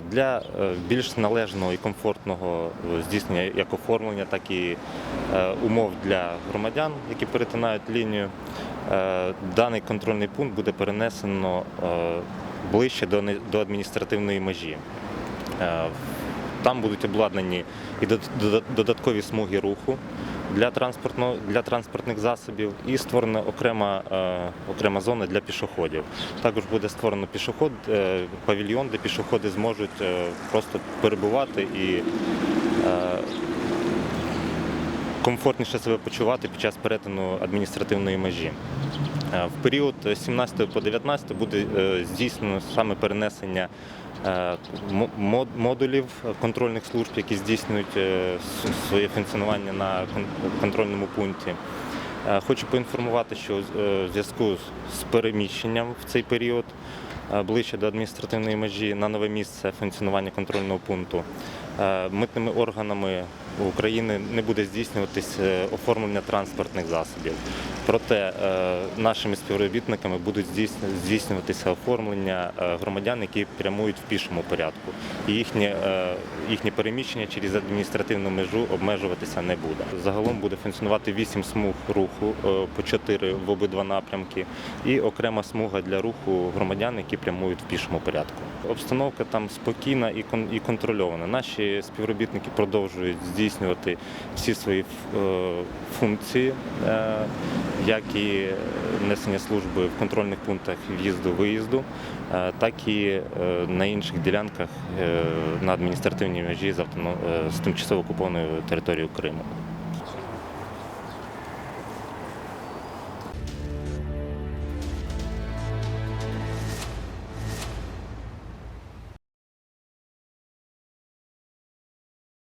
Для е, більш належного і комфортного е, здійснення як оформлення, так і е, умов для громадян, які перетинають лінію, е, даний контрольний пункт буде перенесено е, ближче до адміністративної межі. Там будуть обладнані і додаткові смуги руху для транспортного для транспортних засобів і створена окрема, е, окрема зона для пішоходів. Також буде створено пішоход, е, павільйон, де пішоходи зможуть е, просто перебувати і комфортніше себе почувати під час перетину адміністративної межі. Е, В період з 17 по 19 буде е, здійснено саме перенесення е, мо- мод- модулів контрольних служб, які здійснюють своє функціонування на контрольному пункті. Хочу поінформувати, що в зв'язку з переміщенням в цей період ближче до адміністративної межі на нове місце функціонування контрольного пункту митними органами України не буде здійснюватись е, оформлення транспортних засобів. Проте е, нашими співробітниками будуть здійснюватися оформлення е, громадян, які прямують в пішому порядку. Їхнє, їхнє переміщення через адміністративну межу обмежуватися не буде. Загалом буде функціонувати 8 смуг руху по 4 в обидва напрямки і окрема смуга для руху громадян, які прямують в пішому порядку. Обстановка там спокійна і контрольована. Наші співробітники продовжують здійснювати всі свої е, функції, е, як і несення служби в контрольних пунктах в'їзду-виїзду, е, так і на інших ділянках на адміністративній межі з тимчасово окупованою територією Криму.